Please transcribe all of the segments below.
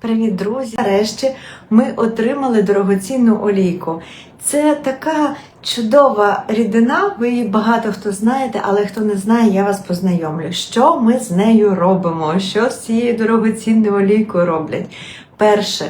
Привіт, друзі! Нарешті ми отримали дорогоцінну олійку. Це така чудова рідина. Ви її багато хто знаєте, але хто не знає, я вас познайомлю. Що ми з нею робимо? Що з цією дорогоцінною олійкою роблять? Перше.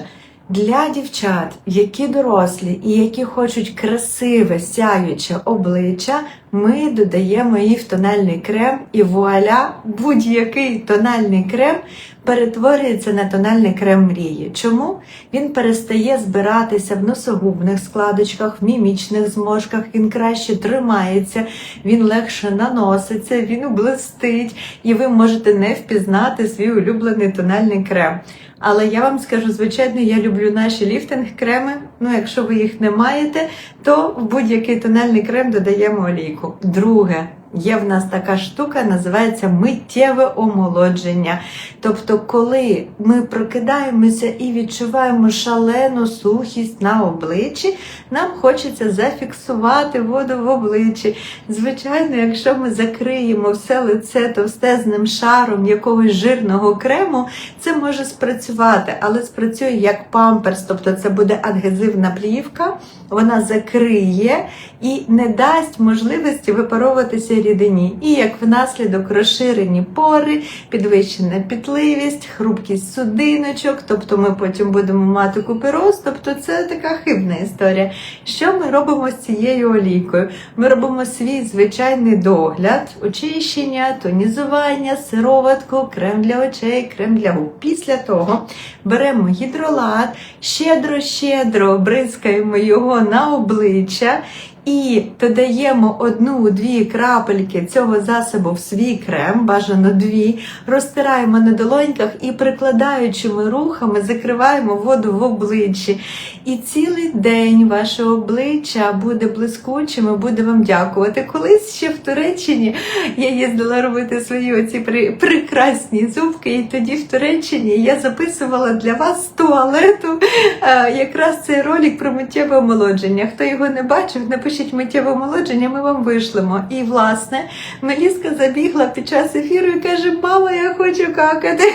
Для дівчат, які дорослі і які хочуть красиве сяюче обличчя, ми додаємо її в тональний крем, і вуаля, будь-який тональний крем перетворюється на тональний крем мрії. Чому? Він перестає збиратися в носогубних складочках, в мімічних зможках, він краще тримається, він легше наноситься, він блистить, і ви можете не впізнати свій улюблений тональний крем. Але я вам скажу, звичайно, я люблю наші ліфтинг-креми. Ну, якщо ви їх не маєте, то в будь-який тональний крем додаємо олійку. Друге, є в нас така штука, називається миттєве омолодження. Тобто, коли ми прокидаємося і відчуваємо шалену сухість на обличчі, нам хочеться зафіксувати воду в обличчі. Звичайно, якщо ми закриємо все лице товстезним шаром якогось жирного крему, це може спрацювати, але спрацює як памперс, тобто це буде адгезивна плівка, вона закриє і не дасть можливості випаровуватися рідині. І як внаслідок розширені пори, підвищена пітливість, хрупкість судиночок, тобто ми потім будемо мати купероз, тобто це така хибна історія. Що ми робимо з цією олійкою? Ми робимо свій звичайний догляд, очищення, тонізування, сироватку, крем для очей, крем для губ. Після того беремо гідролат, щедро-щедро бризкаємо його на обличчя. І додаємо одну-дві крапельки цього засобу в свій крем, бажано дві, розтираємо на долоньках і прикладаючими рухами закриваємо воду в обличчі. І цілий день ваше обличчя буде блискучим і буде вам дякувати. Колись ще в Туреччині я їздила робити свої оці прекрасні зубки, і тоді в Туреччині я записувала для вас з туалету е, якраз цей ролик про миттєве омолодження. Хто його не бачив, напишіть миттєве омолодження, ми вам вишлемо. І власне Меліска забігла під час ефіру і каже: Мама, я хочу какати.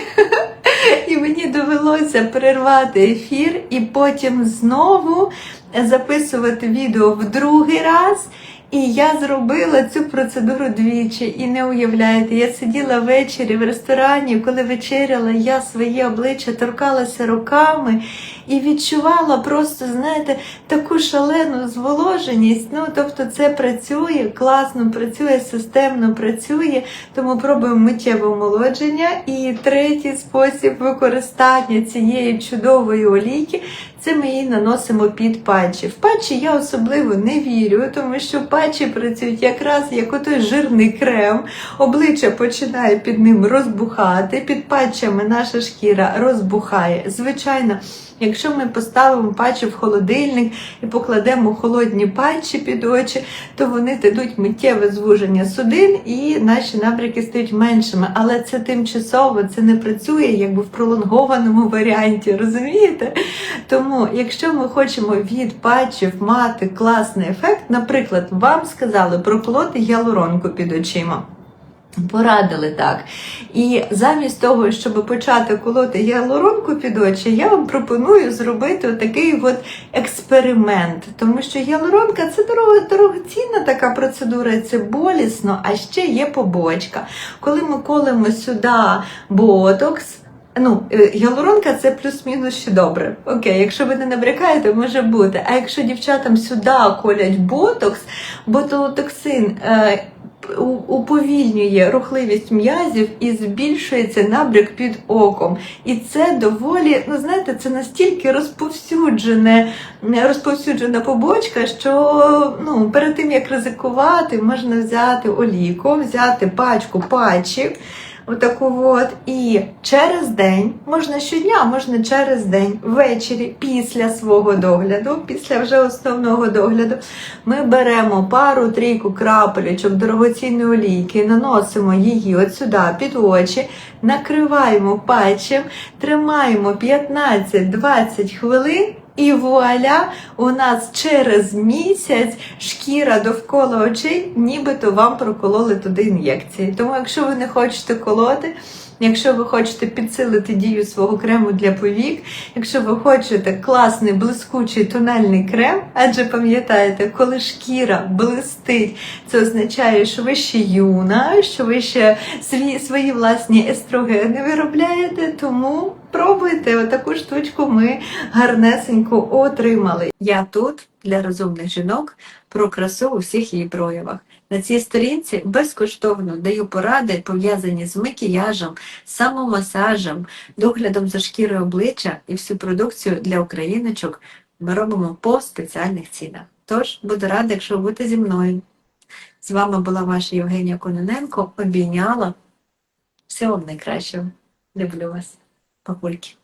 І мені довелося перервати ефір і потім знову записувати відео в другий раз. І я зробила цю процедуру двічі. І не уявляєте, я сиділа ввечері в ресторані, коли вечеряла, я своє обличчя торкалася руками і відчувала просто, знаєте, таку шалену зволоженість. Ну, тобто, це працює, класно працює, системно працює, тому пробуємо миттєве омолодження. І третій спосіб використання цієї чудової олійки це ми її наносимо під патчі. В патчі я особливо не вірю, тому що патчі працюють якраз як отой жирний крем, обличчя починає під ним розбухати, під патчами наша шкіра розбухає. Звичайно, якщо ми поставимо патчі в холодильник і покладемо холодні патчі під очі, то вони дадуть миттєве звуження судин і наші набряки стають меншими. Але це тимчасово, це не працює якби в пролонгованому варіанті, розумієте? Тому, якщо ми хочемо від патчів мати класний ефект, наприклад, вам сказали проколоти гіалуронку під очима. Порадили так. І замість того, щоб почати колоти гіалуронку під очі, я вам пропоную зробити такий от експеримент. Тому що гіалуронка це дорого- дорогоцінна така процедура, це болісно, а ще є побочка. Коли ми колемо сюди ботокс. Ну, е, гіалуронка це плюс-мінус ще добре. Окей, якщо ви не набрякаєте, може бути. А якщо дівчатам сюди колять ботокс, ботулотоксин е, уповільнює рухливість м'язів і збільшується набряк під оком. І це доволі, ну знаєте, це настільки розповсюджене, розповсюджена побочка, що ну, перед тим як ризикувати, можна взяти олійку, взяти пачку патчів. Отаку от. І через день, можна щодня, можна через день, ввечері, після свого догляду, після вже основного догляду, ми беремо пару-трійку крапелечок дорогоцінної олійки, наносимо її от сюди під очі, накриваємо патчем, тримаємо 15-20 хвилин. І вуаля, у нас через місяць шкіра довкола очей, нібито вам прокололи туди ін'єкції. Тому, якщо ви не хочете колоти, Якщо ви хочете підсилити дію свого крему для повік, якщо ви хочете класний блискучий тональний крем, адже пам'ятаєте, коли шкіра блистить, це означає, що ви ще юна, що ви ще свої, свої власні естрогени виробляєте, тому пробуйте отаку штучку ми гарнесенько отримали. Я тут для розумних жінок про красу у всіх її проявах. На цій сторінці безкоштовно даю поради, пов'язані з макіяжем, самомасажем, доглядом за шкірою обличчя і всю продукцію для україночок ми робимо по спеціальних цінах. Тож буду рада, якщо будете зі мною. З вами була ваша Євгенія Кононенко. Обійняла. Всього вам найкращого. Люблю вас. Папульки.